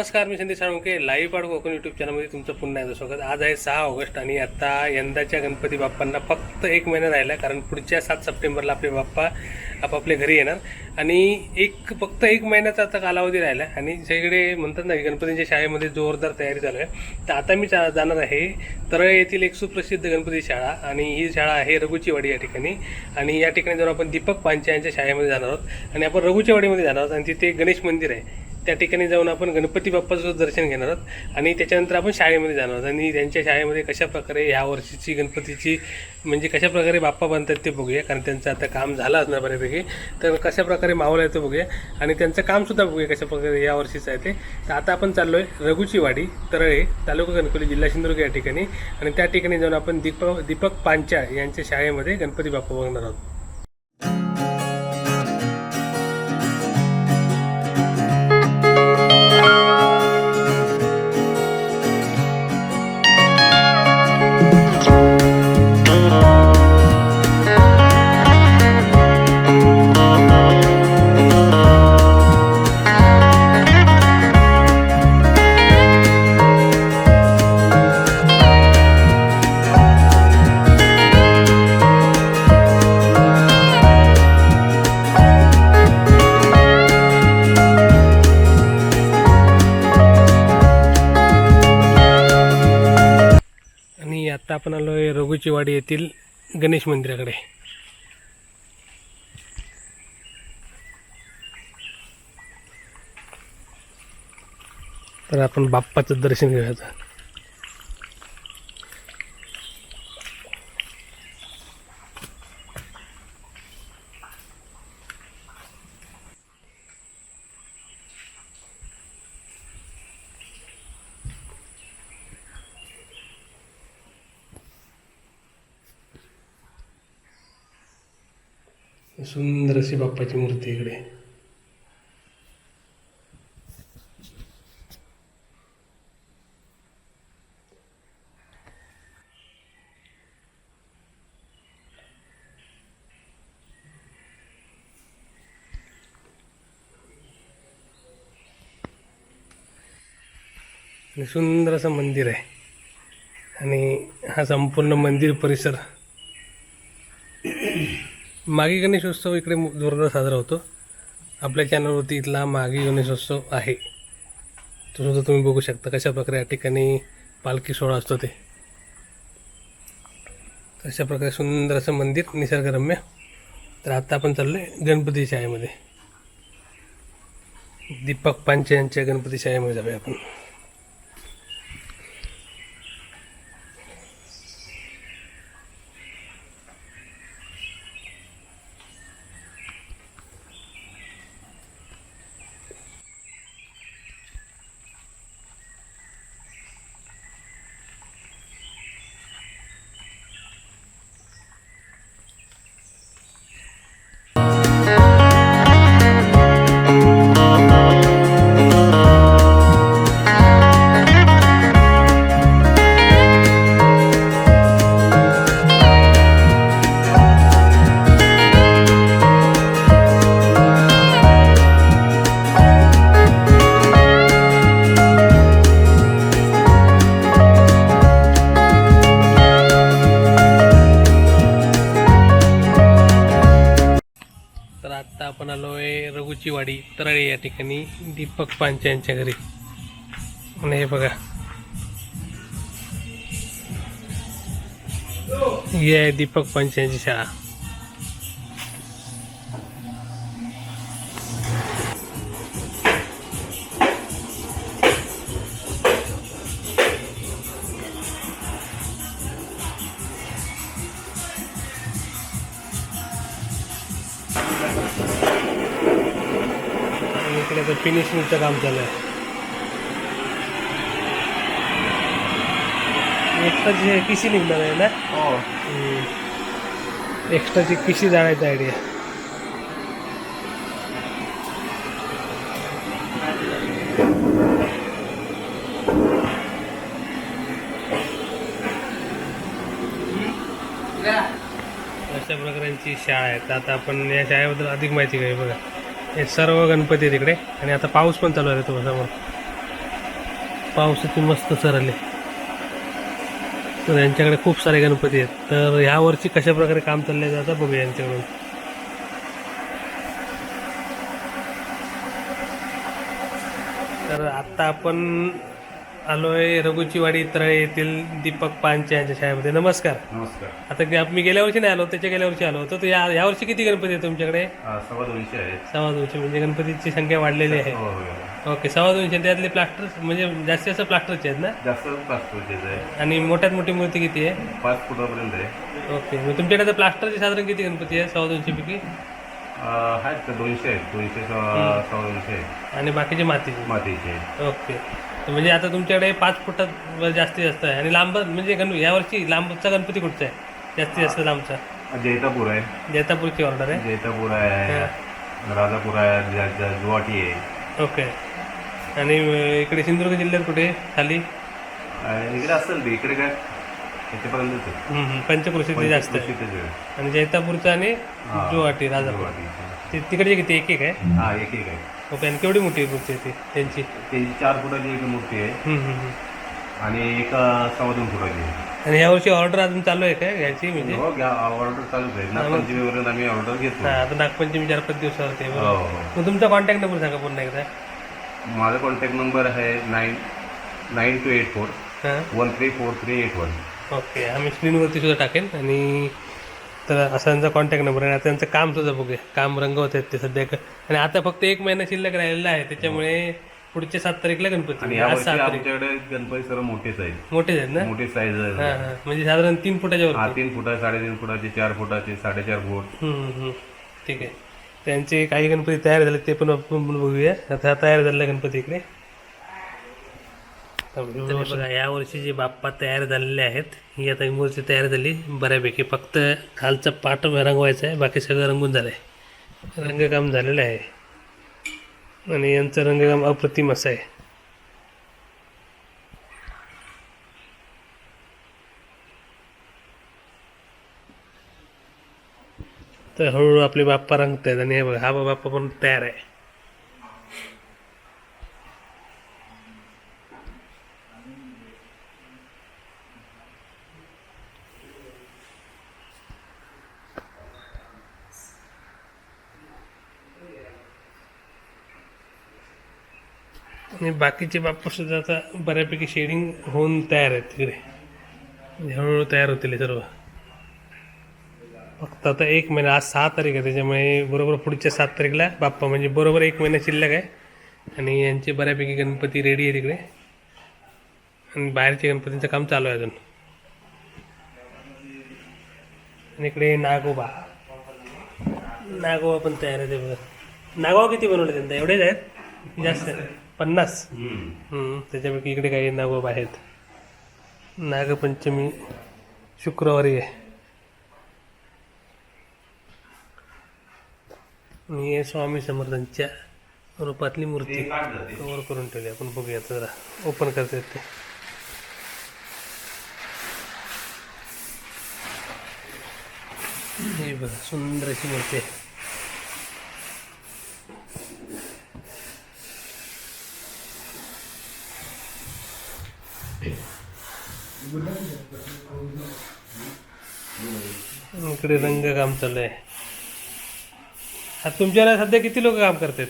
नमस्कार मी संदेश साळुंके लाईव्ह पाड कोकण यूट्यूब चॅनलमध्ये तुमचं पुन्हा एकदा स्वागत. आज आहे सहा ऑगस्ट आणि आता यंदाच्या गणपती बाप्पांना फक्त एक महिना राहिला कारण पुढच्या सात सप्टेंबरला आपले बाप्पा आपापल्या घरी येणार. आणि एक फक्त एक महिन्याचा आता कालावधी राहिला आणि सगळे म्हणतात ना की गणपतींच्या शाळेमध्ये जोरदार तयारी चालू आहे. तर आता मी जाणार आहे तरळ येथील एक सुप्रसिद्ध गणपती शाळा आणि ही शाळा आहे रघुचीवाडी या ठिकाणी. आणि या ठिकाणी जाऊन आपण दीपक पांचे यांच्या शाळेमध्ये जाणार आहोत. आणि आपण रघुचीवाडीमध्ये जाणार आहोत आणि तिथे गणेश मंदिर आहे. त्या ठिकाणी जाऊन आपण गणपती बाप्पाचं दर्शन घेणार आहोत. आणि त्याच्यानंतर आपण शाळेमध्ये जाणार आहोत. आणि त्यांच्या शाळेमध्ये कशाप्रकारे ह्या वर्षीची गणपतीची म्हणजे कशा प्रकारे बाप्पा बनतात ते बघूया. कारण त्यांचं आता काम झालं असणार बऱ्यापैकी. तर कशाप्रकारे माहोल आहे ते बघूया. आणि त्यांचं कामसुद्धा बघूया कशाप्रकारे या वर्षीचं आहे ते. तर आता आपण चाललो आहे रघुची वाडी तरळे तालुका गणकोली जिल्हा सिंधुदुर्ग या ठिकाणी. आणि त्या ठिकाणी जाऊन आपण दीपक दीपक पांचा यांच्या शाळेमध्ये गणपती बाप्पा बघणार आहोत. आता आपण आलो आहे रघुचीवाडी येथील गणेश मंदिराकडे. तर आपण बाप्पाचं दर्शन घेऊयाचं सुंदर अशी बाप्पाची मूर्ती इकडे. सुंदर असं मंदिर आहे. आणि हा संपूर्ण मंदिर परिसर मागी गणेशोत्सव इकडे जोरदार साजरा होतो. आपल्या चॅनलवरती इथला मागी गणेशोत्सव आहे. तो सुद्धा तुम्ही बघू शकता कशा प्रकारे या ठिकाणी पालखी सोहळा असतो ते. अशा प्रकारे सुंदर असं मंदिर निसर्गरम्य. तर आत्ता आपण चाललो आहे गणपती शाळेमध्ये. दीपक पांचे यांच्या गणपती शाळेमध्ये जाऊया आपण. वाडी तरळे या ठिकाणी दीपक पांचे यांच्या घरी. आणि हे बघा. ही आहे दीपक पांचे यांची शाळा. फिनिशिंगचं काम चालू आहे एक्स्ट्राची किशी निघणार आहे ना? हम्म. एक्स्ट्राची किशी जाण्याची आयडिया अशा प्रकारांची शाळा आहे. तर आता आपण या शाळेबद्दल अधिक माहिती घ्यावी बघा. हे सर्व गणपती आहेत आणि आता पाऊस पण चालू आहे तुम्हाला समोर पावसाची मस्त सरले तर यांच्याकडे खूप सारे गणपती आहेत. तर ह्या वर्षी कशा प्रकारे काम चालले आता बघूया यांच्याकडून. तर आत्ता आपण आलोय रघुची वाडी तळे येथील दीपक पांचे यांच्या शाळेमध्ये. नमस्कार. नमस्कार. आता गे- मी गेल्या वर्षी नाही आलो त्याच्या गेल्या वर्षी आलो होतो. तर या या वर्षी किती गणपती आहेत तुमच्याकडे? अ, सव्वा दोनशे आहेत सव्वा दोनशे म्हणजे गणपतीची संख्या वाढलेली आहे. हो, हो, हो. ओके सव्वा दोनशे आणि त्यातले प्लास्टर म्हणजे जास्तीत जास्त प्लास्टरचे आहेत ना? जास्त आहे. आणि मोठ्यात मोठी मूर्ती किती आहे? पाच फुटापर्यंत आहे. ओके मग तुमच्याकडे आता प्लास्टरचे साधारण किती गणपती आहे सव्वा दोनशे पैकी? अ, आहेत का दोनशे आहेत? दोनशे सव्वा सव्वा दोनशे आहेत. आणि बाकीचे मातीचे? मातीचे आहेत. ओके. तर म्हणजे आता तुमच्याकडे पाच फुटात जास्तीत जास्त आहे. आणि लांब म्हणजे गण यावर्षी लांबचा गणपती कुठचा आहे? जास्तीत जास्त लांबचा. जैतापूर आहे. जैतापूरची ऑर्डर आहे. जैतापूर आहे. राजापूर आहे. ज- ज- गुवाहाटी आहे. ओके. आणि इकडे सिंधुदुर्ग जिल्ह्यात कुठे खाली? इकडे असेल ते इकडे काय. पंचक्रोशीतली जास्त. आणि जैतापूरचं आणि. गुवाहाटी राजापूर. गुवाहाटी. ते तिकडचे किती? एक एक आहे? हा एक एक आहे. ओके आणि केवढी मोठी मूर्ती आहे ती? त्यांची? त्याची चार फुटाची एक मूर्ती आहे. हम्म, हम्म, हम्म. आणि एक अ, सव्वा दोन फुटाची आहे. आणि यावर्षी ऑर्डर अजून चालू आहे काय घ्यायची म्हणजे? हो घ्या ऑर्डर चालूच आहे. नागपंचमीपर्यंत आम्ही ऑर्डर घेतो. हा आता नागपंचमी चार पाच दिवसावरती आहे, हो हो. मग तुमचा कॉन्टॅक्ट नंबर सांगा पुन्हा एकदा. माझा कॉन्टॅक्ट नंबर आहे nine nine two eight four हां. One three four three eight one okay आम्ही स्क्रीनवरती सुद्धा टाकेन आणि तर असा त्यांचा कॉन्टॅक्ट नंबर आहे. आणि आता त्यांचं काम सुद्धा बघूया. काम रंगवत आहेत ते सध्या. क- आणि आता फक्त एक महिना शिल्लक राहिलेला आहे. त्याच्यामुळे पुढच्या सात तारीखला गणपती. आणि आज यावर्षी सात तारीख. आमच्याकडे गणपती सर्व मोठेच आहेत. मोठे आहेत ना? मोठे साईज हां आहे हां. म्हणजे साधारण तीन फुटाच्या हा वरती. तीन फुटा साडेतीन फुटाचे चार फुटाचे साडेचार फूट. हम्म, हम्म, हम्म. ठीक आहे. त्यांचे काही गणपती तयार झाले ते पण आपण बघूया. आता तयार झालेला गणपती इकडे. बघा या वर्षी जे बाप्पा तयार झालेले आहेत ही आता ही मूर्ती तयार झाली बऱ्यापैकी. फक्त खालचा पाट रंगवायचा आहे बाकी सगळं रंगून झालं आहे रंगकाम झालेलं आहे. आणि यांचं रंगकाम अप्रतिम असं आहे. तर हळूहळू आपले बाप्पा रंगत आहेत आणि हे बघा हा बाप्पा पण तयार आहे. आणि बाकीचे बाप्पा आता बऱ्यापैकी शेडिंग होऊन तयार आहेत तिकडे. हळूहळू तयार होतील सर्व. फक्त आता एक महिना आज सहा तारीख आहे त्याच्यामुळे बरोबर पुढच्या सात तारीखला बाप्पा म्हणजे बरोबर एक महिना शिल्लक आहे. आणि यांचे बऱ्यापैकी गणपती रेडी आहे तिकडे. आणि बाहेरचे गणपतींचं काम चालू आहे अजून. आणि इकडे नागोबा. नागोबा पण तयार आहे ते बघा. नागोबा किती बनवले त्यांना? एवढेच आहेत? जास्त. पन्नास. हम्म, त्याच्यापैकी इकडे काही नागोबा आहेत. नागपंचमी शुक्रवारी आहे. आणि हे स्वामी समर्थांच्या रूपातली मूर्ती कवर करून ठेवली. आपण बघूया आता जरा. ओपन करता येते हे बघा सुंदर अशी मूर्ती आहे. इकडे रंगकाम चालू आहे आता तुमच्याकडे सध्या किती लोक काम करतात?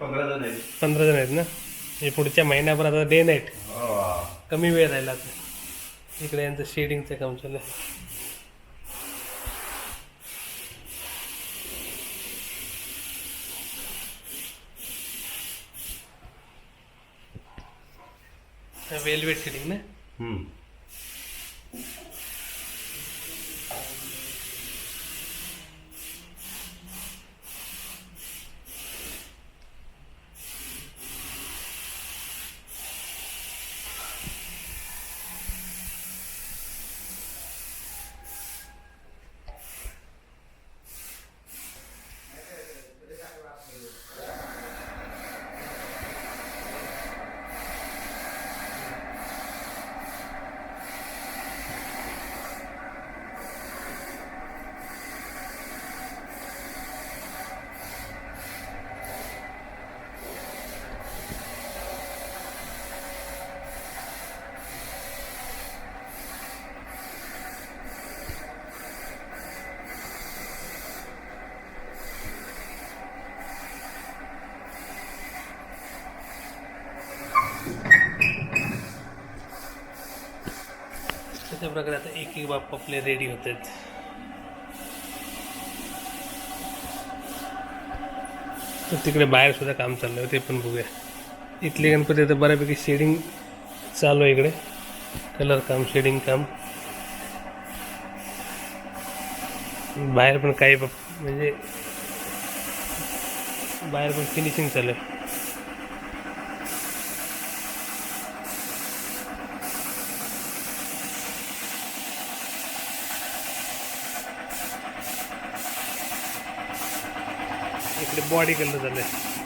पंधरा जण आहेत. पंधरा जण आहेत ना? हे पुढच्या महिन्याभर आता डे नाईट हो. कमी वेळ राहिला आता. इकडे यांचं शेडिंगचं काम चालू आहे वेलवेट शेडिंग ना? हम्म. अशा प्रकारे आता एक एक बाप आपले रेडी होत आहेत तर तिकडे बाहेर सुद्धा काम चाललं आहे हो, ते पण बघूया. इथले गणपती आता बऱ्यापैकी शेडिंग चालू आहे इकडे. कलर काम शेडिंग काम. बाहेर पण काही बाप- म्हणजे बाहेर पण फिनिशिंग चालू आहे इकडे बॉडी कलर झालं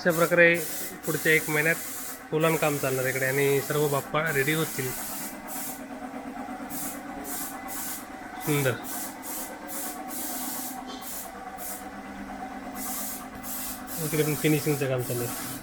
अशा प्रकारे पुढच्या एक महिन्यात फुलान काम चालणार इकडे आणि सर्व बाप्पा रेडी होतील. सुंदर. इकडे पण फिनिशिंगचं काम चालू आहे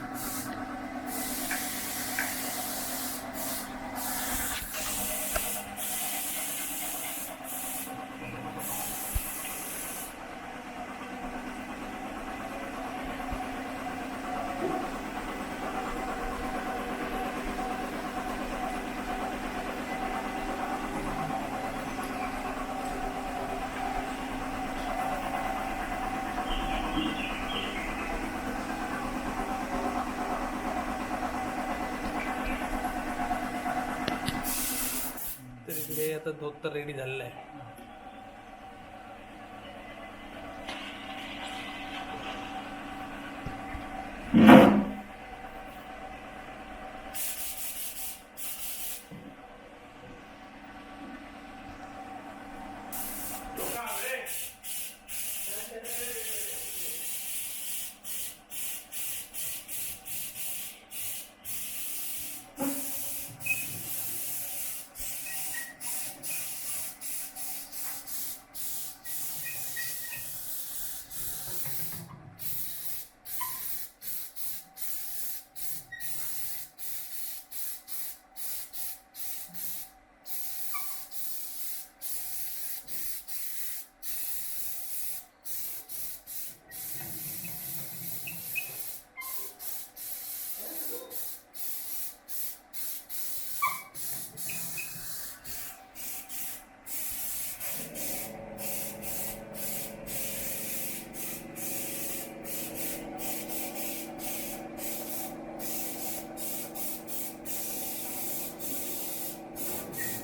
तर इकडे आता धोतर रेडी झालेला आहे.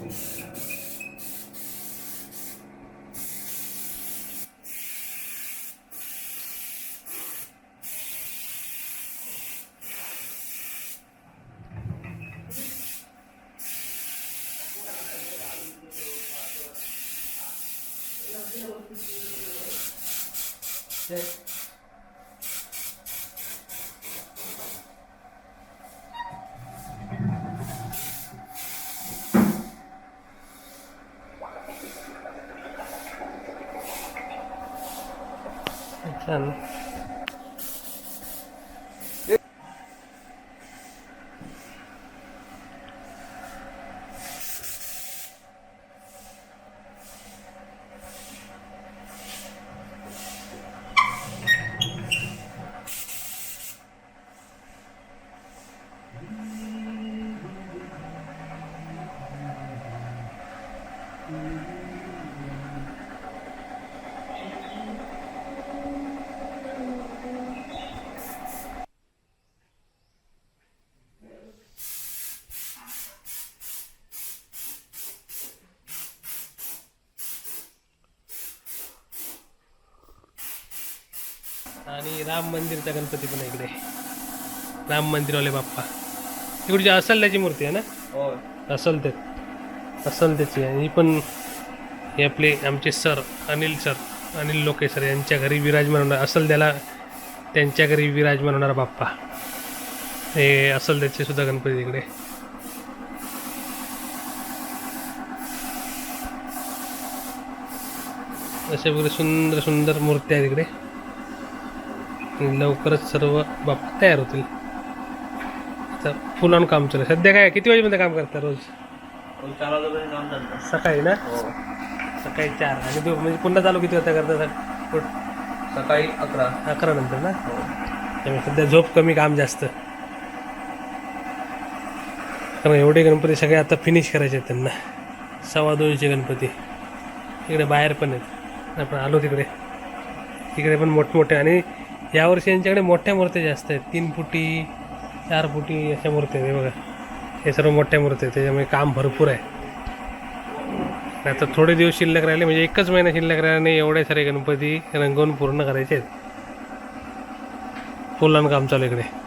Jesus. छान आणि राम मंदिरचा गणपती पण आहे इकडे. राम मंदिरवाले बाप्पा. इकडची असल त्याची मूर्ती आहे ना? हो असल ते असल त्याची आणि ही पण हे आपले आमचे सर अनिल सर अनिल लोके सर यांच्या घरी विराजमान होणार. असल त्याला त्यांच्या घरी विराजमान होणारा बाप्पा. हे असल त्याचे सुद्धा गणपती इकडे. अशा वगैरे सुंदर सुंदर मूर्ती आहेत इकडे. आणि लवकरच सर्व बाप्पा तयार होतील. आता फुल ऑन काम चालू आहे. सध्या काय किती वाजेपर्यंत काम करता रोज? सकाळी ना? हो. सकाळी चार. आणि दो म्हणजे पुन्हा चालू किती वाजता करता सकाळी अकरा. अकरा नंतर ना? हो. त्यामुळे सध्या झोप कमी काम जास्त. कारण एवढे गणपती सगळे आता फिनिश करायचे आहेत त्यांना. सव्वा दोनशे गणपती. इकडे बाहेर पण आहेत. आपण आलो तिकडे. तिकडे पण मोठमोठे आणि यावर्षी यांच्याकडे मोठ्या मूर्त्या जास्त आहेत. तीन फुटी चार फुटी अशा मूर्त्या आहेत. बघा. हे सर्व मोठ्या मूर्त्या आहेत. त्याच्यामुळे काम भरपूर आहे. आता थोडे दिवस शिल्लक राहिले. म्हणजे एकच महिना शिल्लक राहिल्याने एवढे सारे गणपती रंगवून पूर्ण करायचे आहेत. फुलांना काम चालू आहे इकडे.